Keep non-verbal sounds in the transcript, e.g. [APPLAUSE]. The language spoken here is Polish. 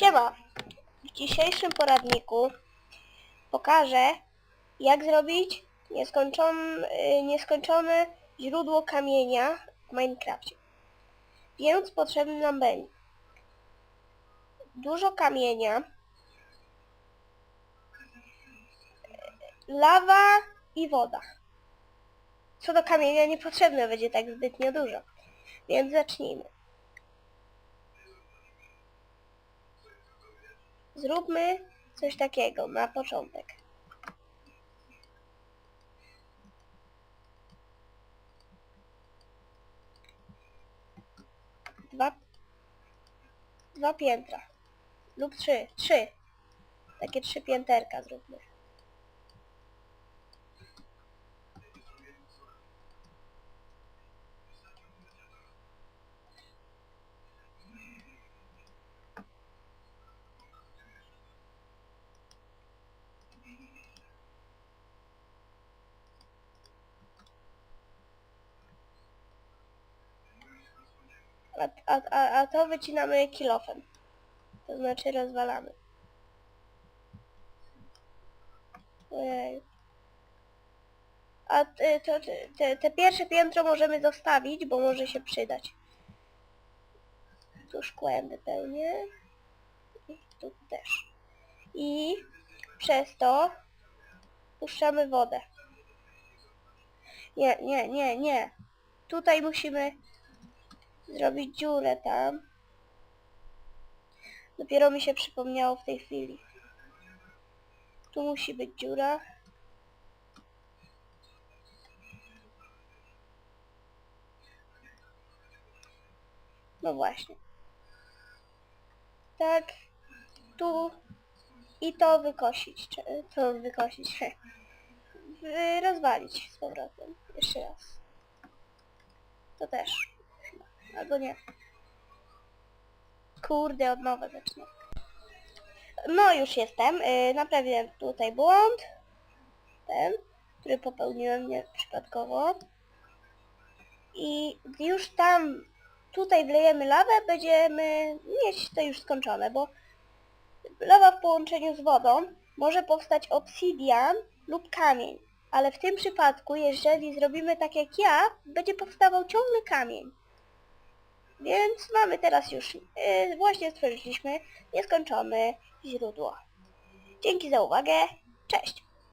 Siema! W dzisiejszym poradniku pokażę jak zrobić nieskończone, nieskończone źródło kamienia w Minecrafcie. Więc potrzebny nam będzie dużo kamienia, lawa i woda. Co do kamienia niepotrzebne będzie tak zbytnio dużo. Więc zacznijmy. Zróbmy coś takiego na początek. Dwa, dwa piętra. Lub trzy. Trzy. Takie trzy pięterka zróbmy. A, a, a, to wycinamy kilofem. To znaczy rozwalamy. Ojej. A ty- to, te, te pierwsze piętro możemy zostawić, bo może się przydać. Tu szkłem wypełnię. I tu też. I przez to puszczamy wodę. Nie, nie, nie, nie. Tutaj musimy zrobić dziurę tam. Dopiero mi się przypomniało w tej chwili. Tu musi być dziura. No właśnie. Tak. Tu. I to wykosić. To wykosić. he. [LAUGHS] Rozwalić z powrotem. Jeszcze raz. To też. Albo nie. Kurde, od nowa zacznę. No już jestem. Yy, naprawiłem tutaj błąd. Ten, który popełniłem nie przypadkowo. I już tam, tutaj wlejemy lawę, będziemy mieć to już skończone, bo lawa w połączeniu z wodą może powstać obsidian lub kamień. Ale w tym przypadku, jeżeli zrobimy tak jak ja, będzie powstawał ciągle kamień. Więc mamy teraz już, yy, właśnie stworzyliśmy nieskończone źródło. Dzięki za uwagę, cześć!